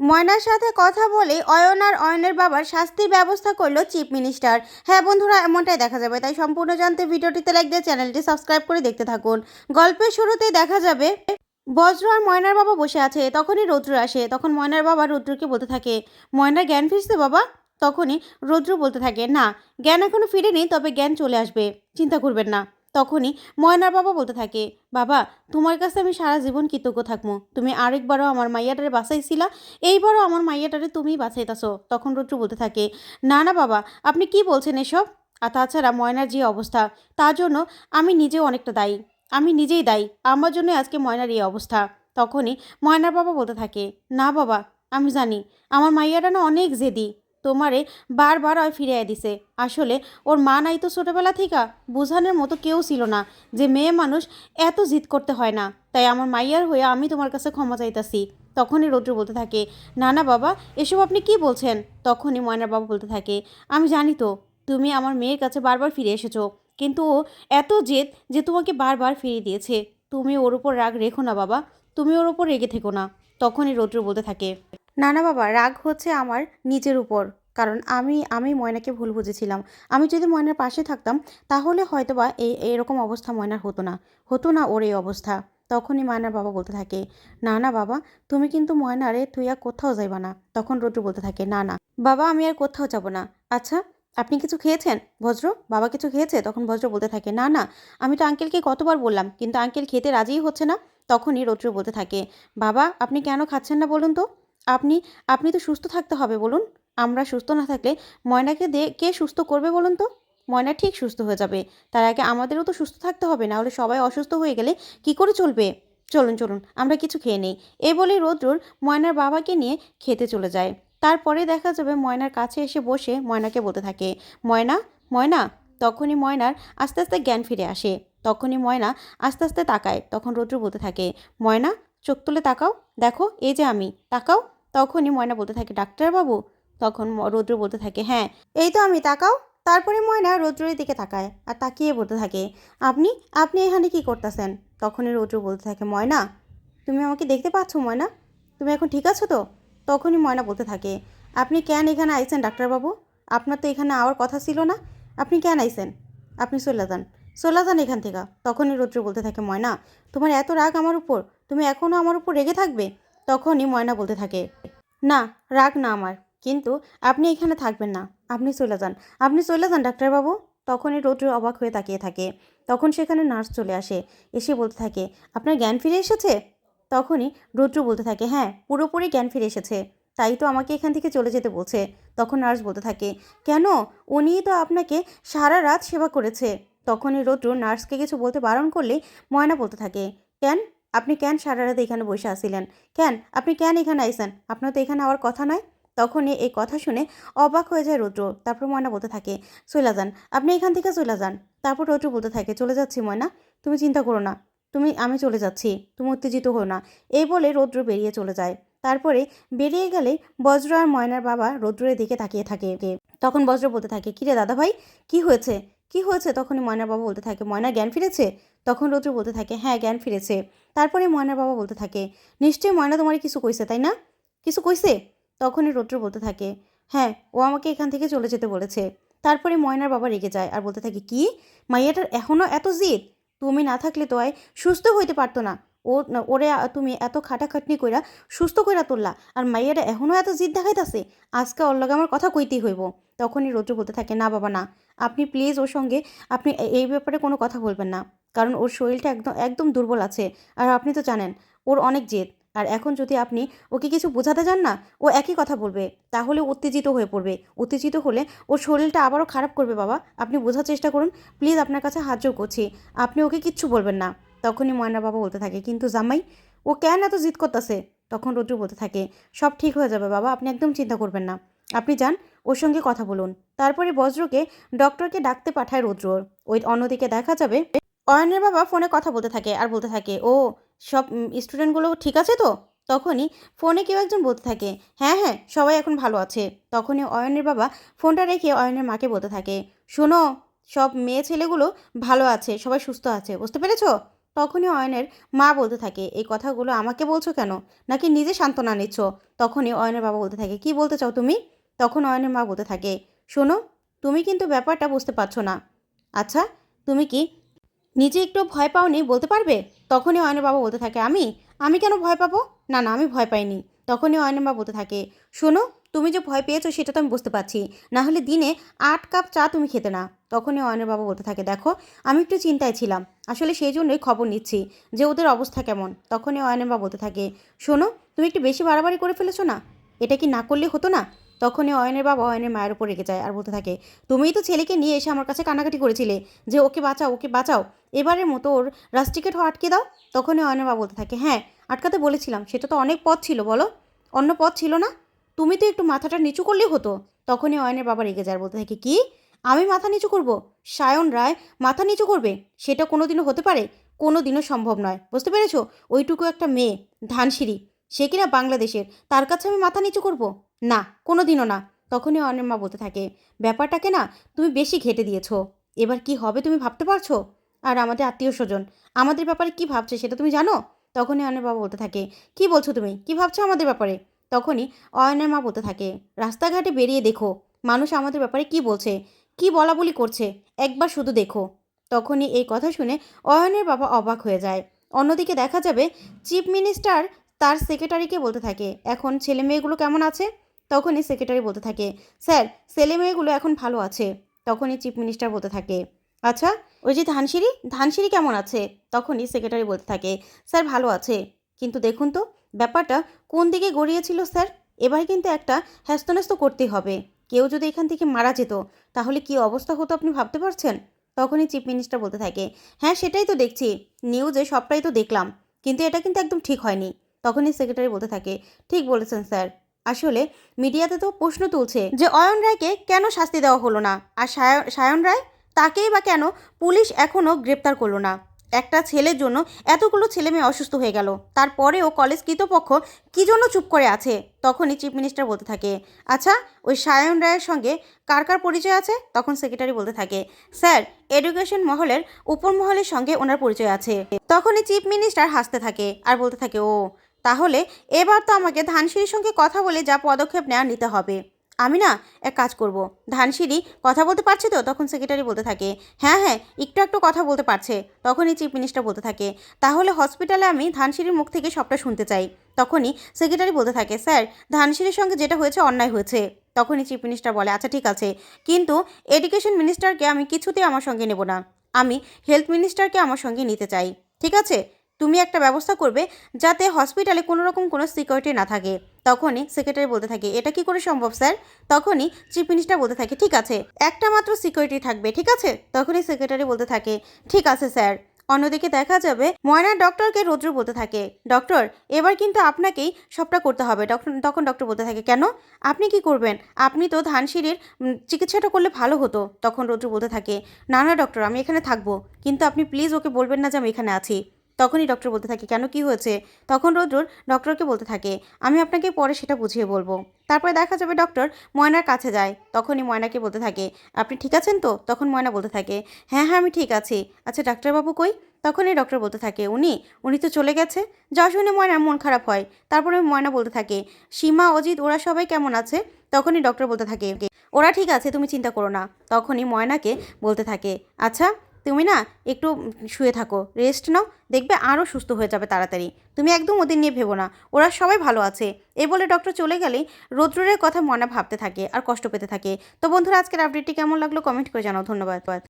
ময়নার সাথে কথা বলে অয়ন আর অয়নের বাবার শাস্তির ব্যবস্থা করল চিফ মিনিস্টার। হ্যাঁ বন্ধুরা, এমনটাই দেখা যাবে। তাই সম্পূর্ণ জানতে ভিডিওটিতে লাইক দিয়ে চ্যানেলটি সাবস্ক্রাইব করে দেখতে থাকুন। গল্পের শুরুতেই দেখা যাবে, বজ্র আর ময়নার বাবা বসে আছে। তখনই রৌদ্র আসে। তখন ময়নার বাবা রৌদ্রকে বলতে থাকে ময়নার জ্ঞান ফিরছে বাবা? তখনই রৌদ্র বলতে থাকে, না, জ্ঞান এখনও ফিরেনি, তবে জ্ঞান চলে আসবে। চিন্তা করবেন না। তখনই ময়নার বাবা বলতে থাকে, বাবা, তোমার কাছে আমি সারা জীবন কৃতজ্ঞ থাকব তুমি আরেকবারও আমার মাইয়াটারে বাঁচাইছিলা, এইবারও আমার মাইয়াটারে তুমি বাঁচাইতাছো। তখন রুদ্র বলতে থাকে, না না, বাবা, আপনি কি বলছেন এসব? আর তাছাড়া ময়নার যে অবস্থা, তার জন্য আমি নিজেও অনেকটা দায়ী, আমি নিজেই দায়ী, আমার জন্য আজকে ময়নার এই অবস্থা। তখনই ময়নার বাবা বলতে থাকে, না, বাবা, আমি জানি, আমার মাইয়াটা না অনেক জেদি তোমারে বারবার ওই ফিরিয়ে দিছে। আসলে ওর মা নাই তো ছোটোবেলা থেকে বোঝানোর মতো কেউ ছিল না যে মেয়ে মানুষ এত জিদ করতে হয় না। তাই আমার মাইয়ার হয়ে আমি তোমার কাছে ক্ষমা চাইতাছি। তখনই রৌদ্র বলতে থাকে, না না, বাবা, এসব আপনি কি বলছেন? তখনই ময়নার বাবা বলতে থাকে, আমি জানি তো, তুমি আমার মেয়ের কাছে বারবার ফিরে এসেছ। কিন্তু ও এত জেদ যে তোমাকে বারবার ফিরিয়ে দিয়েছে। তুমি ওর উপর রাগ রেখো না, বাবা। তুমি ওর উপর রেগে থেকো না। তখনই রৌদ্র বলতে থাকে না না বাবা, রাগ হচ্ছে আমার নিজের উপর। কারণ আমি আমি ময়নাকে ভুল বুঝেছিলাম। আমি যদি ময়নার পাশে থাকতাম, তাহলে হয়তো বা এই এরকম অবস্থা ময়নার হতো না। হতো না ওর এই অবস্থা। তখনই ময়নার বাবা বলতে থাকে, না না বাবা, তুমি কিন্তু ময়নারে তুই আর কোথাও যাইবা না। তখন রোদ্রু বলতে থাকে, না না, বাবা, আমি আর কোথাও যাব না। আচ্ছা আপনি কিছু খেয়েছেন? বজ্র বাবা কিছু খেয়েছে? তখন বজ্র বলতে থাকে, না না, আমি তো আঙ্কেলকে কতবার বললাম, কিন্তু আঙ্কেল খেতে রাজিই হচ্ছে না? তখনই রৌদ্র বলতে থাকে, বাবা, আপনি কেন খাচ্ছেন না বলুন তো? আপনি আপনি তো সুস্থ থাকতে হবে বলুন। আমরা সুস্থ না থাকলে ময়নাকে দে, কে সুস্থ করবে বলুন তো? ময়না ঠিক সুস্থ হয়ে যাবে। তার আগে আমাদেরও তো সুস্থ থাকতে হবে, না হলে সবাই অসুস্থ হয়ে গেলে কি করে চলবে? চলুন চলুন, আমরা কিছু খেয়ে নেই। এ বলে রৌদ্রুর ময়নার বাবাকে নিয়ে খেতে চলে যায়। তারপরে দেখা যাবে ময়নার কাছে এসে বসে ময়নাকে বলতে থাকে, ময়না ময়না। তখনই ময়নার আস্তে আস্তে জ্ঞান ফিরে আসে। তখনই ময়না আস্তে আস্তে তাকায়। তখন রৌদ্র বলতে থাকে, ময়না, চোখ তুলে তাকাও। দেখো, এই যে আমি, তাকাও। তখনই ময়না বলতে থাকে, ডাক্তারবাবু? তখন রৌদ্র বলতে থাকে হ্যাঁ এই তো আমি, তাকাও। তারপরে ময়না রৌদ্রের দিকে তাকায় আর তাকিয়ে বলতে থাকে, আপনি আপনি এখানে কি করতেছেন? তখনই রৌদ্র বলতে থাকে, ময়না, তুমি আমাকে দেখতে পাচ্ছ ময়না? তুমি এখন ঠিক আছো তো? তখনই ময়না বলতে থাকে, আপনি কেন এখানে আইছেন, ডাক্তারবাবু? আপনার তো এখানে আওয়ার কথা ছিল না। আপনি কেন আইছেন? আপনি চলে যান চলে যান এখান থেকে। তখনই রৌদ্র বলতে থাকে, ময়না, তোমার এত রাগ আমার উপর, তুমি এখনও আমার উপর রেগে থাকবে? তখনই ময়না বলতে থাকে, না, রাগ না আমার। কিন্তু আপনি এখানে থাকবেন না। আপনি চলে যান। আপনি চলে যান, ডাক্তারবাবু? তখনই রৌদ্র অবাক হয়ে তাকিয়ে থাকে। তখন সেখানে নার্স চলে আসে। এসে বলতে থাকে, আপনার জ্ঞান ফিরে এসেছে? তখনই রৌদ্র বলতে থাকে হ্যাঁ পুরোপুরি জ্ঞান ফিরে এসেছে। তাই তো আমাকে এখান থেকে চলে যেতে বলছে। তখন নার্স বলতে থাকে, কেন? উনিই তো আপনাকে সারা রাত সেবা করেছে। তখনই রৌদ্র নার্সকে কিছু বলতে বারণ করলে ময়না বলতে থাকে, কেন? আপনি কেন সারা রাত এখানে বসে আসিলেন কেন? আপনি কেন এখানে আইসেন? আপনার তো এখানে আওয়ার কথা নয়। তখনই এই কথা শুনে অবাক হয়ে যায় রৌদ্র। তারপর ময়না বলতে থাকে, চলে যান। আপনি এখান থেকে চলে যান। তারপর রৌদ্র বলতে থাকে, চলে যাচ্ছি ময়না। তুমি চিন্তা করো না। তুমি, আমি চলে যাচ্ছি। তুমি উত্তেজিত হো না। এই বলে রৌদ্র বেরিয়ে চলে যায়। তারপরে বেরিয়ে গেলে বজ্র আর ময়নার বাবা রৌদ্রের দিকে তাকিয়ে থাকে। তখন বজ্র বলতে থাকে কিরে দাদা ভাই কি হয়েছে? কি হয়েছে? তখনই ময়নার বাবা বলতে থাকে, ময়না, জ্ঞান ফিরেছে? তখন রৌদ্র বলতে থাকে হ্যাঁ জ্ঞান ফিরেছে। তারপরে ময়নার বাবা বলতে থাকে, নিশ্চয়ই ময়না তোমার কিছু কইছে, তাই না? কিছু কইছে? তখনই রৌদ্র বলতে থাকে হ্যাঁ ও আমাকে এখান থেকে চলে যেতে বলেছে। তারপরে ময়নার বাবা রেগে যায় আর বলতে থাকে, কি? মাইয়াটার এখনও এত জিদ? তুমি না থাকলে তো আয় সুস্থ হইতে পারতো না। ও ওরে, তুমি এত খাটাখাটনি কইরা সুস্থ কইরা তুললা, আর মাইয়াটা এখনও এত জিদ দেখাইতাছে? আজকে ওর লগে আমার কথা কইতেই হইব। তখনই রৌদ্র বলতে থাকে, না বাবা, না। আপনি প্লিজ ওর সঙ্গে আপনি এই ব্যাপারে কোনো কথা বলবেন না। কারণ ওর শরীরটা একদম একদম দুর্বল আছে। আর আপনি তো জানেন, ওর অনেক জেদ। আর এখন যদি আপনি ওকে কিছু বোঝাতে যান না, ও একই কথা বলবে। তাহলে উত্তেজিত হয়ে পড়বে। উত্তেজিত হলে ওর শরীরটা আবারও খারাপ করবে বাবা। আপনি বোঝার চেষ্টা করুন। প্লিজ আপনার কাছে হাত জোর করছি। আপনি ওকে কিচ্ছু বলবেন না। তখনই ময়না বাবা বলতে থাকে, কিন্তু জামাই, ও কেন এত জিদ করতেছে? তখন রোদ্রু বলতে থাকে, সব ঠিক হয়ে যাবে বাবা। আপনি একদম চিন্তা করবেন না। আপনি যান ওর সঙ্গে কথা বলুন। তারপরে বজ্রকে ডক্টরকে ডাকতে পাঠায় রৌদ্র। ওই অন্যদিকে দেখা যাবে অয়নের বাবা ফোনে কথা বলতে থাকে আর বলতে থাকে, ও, সব স্টুডেন্টগুলো ঠিক আছে তো? তখনই ফোনে কেউ একজন বলতে থাকে হ্যাঁ হ্যাঁ সবাই এখন ভালো আছে। তখনই অয়নের বাবা ফোনটা রেখে অয়নের মাকে বলতে থাকে, শোনো, সব মেয়ে ছেলেগুলো ভালো আছে, সবাই সুস্থ আছে, বুঝতে পেরেছ? তখনই অয়নের মা বলতে থাকে, এই কথাগুলো আমাকে বলছো কেন? নাকি নিজে সান্ত্বনা নিচ্ছ? তখনই অয়নের বাবা বলতে থাকে, কি বলতে চাও তুমি? তখন অয়নের মা বলতে থাকে, শোনো, তুমি কিন্তু ব্যাপারটা বুঝতে পারছ না। আচ্ছা তুমি কি নিজে একটু ভয় পাওনি বলতে পারবে? তখনই অয়নের বাবা বলতে থাকে, আমি? আমি কেন ভয় পাবো? না না, আমি ভয় পাইনি। তখনই অয়নের মা বলতে থাকে, শোনো, তুমি যে ভয় পেয়েছ সেটা তো আমি বুঝতে পারছি। না হলে দিনে আট কাপ চা তুমি খেতে না। তখনই অয়নের বাবা বলতে থাকে, দেখো, আমি একটু চিন্তায় ছিলাম। আসলে সেই জন্যই খবর নিচ্ছি যে ওদের অবস্থা কেমন? তখনই অয়নের বাবা বলতে থাকে, শোনো, তুমি একটু বেশি বাড়াবাড়ি করে ফেলেছো না? এটা কি না করলে হতো না? তখনই অয়নের বাবা অয়নের মায়ের উপর রেগে যায় আর বলতে থাকে, তুমিই তো ছেলেকে নিয়ে এসে আমার কাছে কানাকাটি করেছিলে যে ওকে বাঁচাও ওকে বাঁচাও। এবারের মতো ওর রাস্টিকেট আটকে দাও। তখনই অয়নের বাবা বলতে থাকে হ্যাঁ আটকাতে বলেছিলাম, সেটা তো অনেক পথ ছিল, বলো। অন্য পথ ছিল না। তুমি তো একটু মাথাটা নিচু করলেই হতো। তখনই অয়নের বাবা রেগে যায় বলতে থাকে, কি? আমি মাথা নিচু করব? সায়ন রায় মাথা নিচু করবে? সেটা কোনো দিনও হতে পারে? কোনো দিনও সম্ভব নয়। বুঝতে পেরেছ? ওইটুকু একটা মেয়ে, ধানসিঁড়ি। সে কিনা বাংলাদেশের। তার কাছে আমি মাথা নিচু করব? না কোনো দিনও না। তখনই অয়নের মা বলতে থাকে, ব্যাপারটাকে না তুমি বেশি ঘেটে দিয়েছ। এবার কি হবে তুমি ভাবতে পারছ? আর আমাদের আত্মীয় স্বজন, আমাদের ব্যাপারে কি ভাবছে সেটা তুমি জানো? তখনই অয়নের বাবা বলতে থাকে, কি বলছো তুমি? কি ভাবছ আমাদের ব্যাপারে? তখনই অয়নের মা বলতে থাকে, রাস্তাঘাটে বেরিয়ে দেখো, মানুষ আমাদের ব্যাপারে কি বলছে? কি বলা বলি করছে? একবার শুধু দেখো। তখনই এই কথা শুনে অয়নের বাবা অবাক হয়ে যায়। অন্যদিকে দেখা যাবে, চিফ মিনিস্টার তার সেক্রেটারিকে বলতে থাকে, এখন ছেলে মেয়েগুলো কেমন আছে? তখনই সেক্রেটারি বলতে থাকে, স্যার, ছেলে মেয়েগুলো এখন ভালো আছে। তখনই চিফ মিনিস্টার বলতে থাকে আচ্ছা ওই যে ধানসিঁড়ি ধানসিঁড়ি কেমন আছে? তখনই সেক্রেটারি বলতে থাকে, স্যার, ভালো আছে। কিন্তু দেখুন তো, ব্যাপারটা কোন দিকে গড়িয়েছিল স্যার? এবার কিন্তু একটা হ্যাস্তন্যস্ত করতেই হবে। কেউ যদি এখান থেকে মারা যেত, তাহলে কি অবস্থা হতো আপনি ভাবতে পারছেন? তখনই চিফ মিনিস্টার বলতে থাকে হ্যাঁ সেটাই তো দেখছি। নিউজে সবটাই তো দেখলাম। কিন্তু এটা কিন্তু একদম ঠিক হয়নি। তখনই সেক্রেটারি বলতে থাকে, ঠিক বলেছেন, স্যার। আসলে মিডিয়াতে তো প্রশ্ন তুলছে যে অয়ন রায়কে কেন শাস্তি দেওয়া হলো না? আর সায়ন রায় তাকেই বা কেন পুলিশ এখনও গ্রেপ্তার করল না? একটা ছেলের জন্য এতগুলো ছেলে মেয়ে অসুস্থ হয়ে গেল। তারপরেও কলেজ কৃতপক্ষ কী জন্য চুপ করে আছে? তখনই চিফ মিনিস্টার বলতে থাকে আচ্ছা ওই সায়ন রায়ের সঙ্গে কার কার পরিচয় আছে? তখন সেক্রেটারি বলতে থাকে, স্যার, এডুকেশন মহলের উপর মহলের সঙ্গে ওনার পরিচয় আছে। তখনই চিফ মিনিস্টার হাসতে থাকে আর বলতে থাকে, ও তাহলে এবার তো আমাকে ধানসিঁড়ির সঙ্গে কথা বলে যা পদক্ষেপ নেওয়া নিতে হবে। আমি না, এক কাজ করব। ধানসিঁড়ি কথা বলতে পারছে তো? তখন সেক্রেটারি বলতে থাকে হ্যাঁ হ্যাঁ একটু একটু কথা বলতে পারছে। তখনই চিফ মিনিস্টার বলতে থাকে, তাহলে হসপিটালে আমি ধানসিঁড়ির মুখ থেকে সবটা শুনতে চাই। তখনই সেক্রেটারি বলতে থাকে, স্যার, ধানসিঁড়ির সঙ্গে যেটা হয়েছে অন্যায় হয়েছে। তখনই চিফ মিনিস্টার বলে আচ্ছা ঠিক আছে, কিন্তু এডুকেশন মিনিস্টারকে আমি কিছুতেই আমার সঙ্গে নেব না। আমি হেলথ মিনিস্টারকে আমার সঙ্গে নিতে চাই, ঠিক আছে? তুমি একটা ব্যবস্থা করবে যাতে হসপিটালে কোনো রকম কোনো সিকিউরিটি না থাকে। তখনই সেক্রেটারি বলতে থাকে, এটা কি করে সম্ভব, স্যার? তখনই চিফ মিনিস্টার বলতে থাকে, ঠিক আছে, একটা মাত্র সিকিউরিটি থাকবে, ঠিক আছে? তখনই সেক্রেটারি বলতে থাকে, ঠিক আছে, স্যার। অন্যদিকে দেখা যাবে ময়না ডক্টরকে রৌদ্র বলতে থাকে, ডক্টর, এবার কিন্তু আপনাকেই সবটা করতে হবে। তখন ডক্টর বলতে থাকে, কেন? আপনি কি করবেন? আপনি তো ধানসিঁড়ির চিকিৎসাটা করলে ভালো হতো। তখন রৌদ্র বলতে থাকে, না না, ডক্টর, আমি এখানে থাকব, কিন্তু আপনি প্লিজ ওকে বলবেন না যে আমি এখানে আছি। তখনই ডক্টর বলতে থাকে, কেন কি হয়েছে? তখন রৌদ্র ডক্টরকে বলতে থাকে, আমি আপনাকে পরে সেটা বুঝিয়ে বলব। তারপরে দেখা যাবে ডক্টর ময়নার কাছে যায়, তখনই ময়নাকে বলতে থাকে, আপনি ঠিক আছেন তো? তখন ময়না বলতে থাকে হ্যাঁ হ্যাঁ আমি ঠিক আছি। আচ্ছা ডাক্তারবাবু কই? তখনই ডক্টর বলতে থাকে, উনি উনি তো চলে গেছে? যা শুনে ময়নার মন খারাপ হয়। তারপরে ময়না বলতে থাকে, সীমা, অজিত, ওরা সবাই কেমন আছে? তখনই ডক্টর বলতে থাকে, ওরা ঠিক আছে, তুমি চিন্তা করো না। তখনই ময়নাকে বলতে থাকে আচ্ছা তুমি না একটু শুয়ে থাকো রেস্ট নাও, দেখবে আরও সুস্থ হয়ে যাবে তাড়াতাড়ি। তুমি একদম ওদের নিয়ে ভেবো না, ওরা সবাই ভালো আছে। এ বলে ডক্টর চলে গেলে রৌদ্রের কথা মনে ভাবতে থাকে আর কষ্ট পেতে থাকে। তো বন্ধুরা, আজকের আপডেটটি কেমন লাগল কমেন্ট করে জানাও, ধন্যবাদ।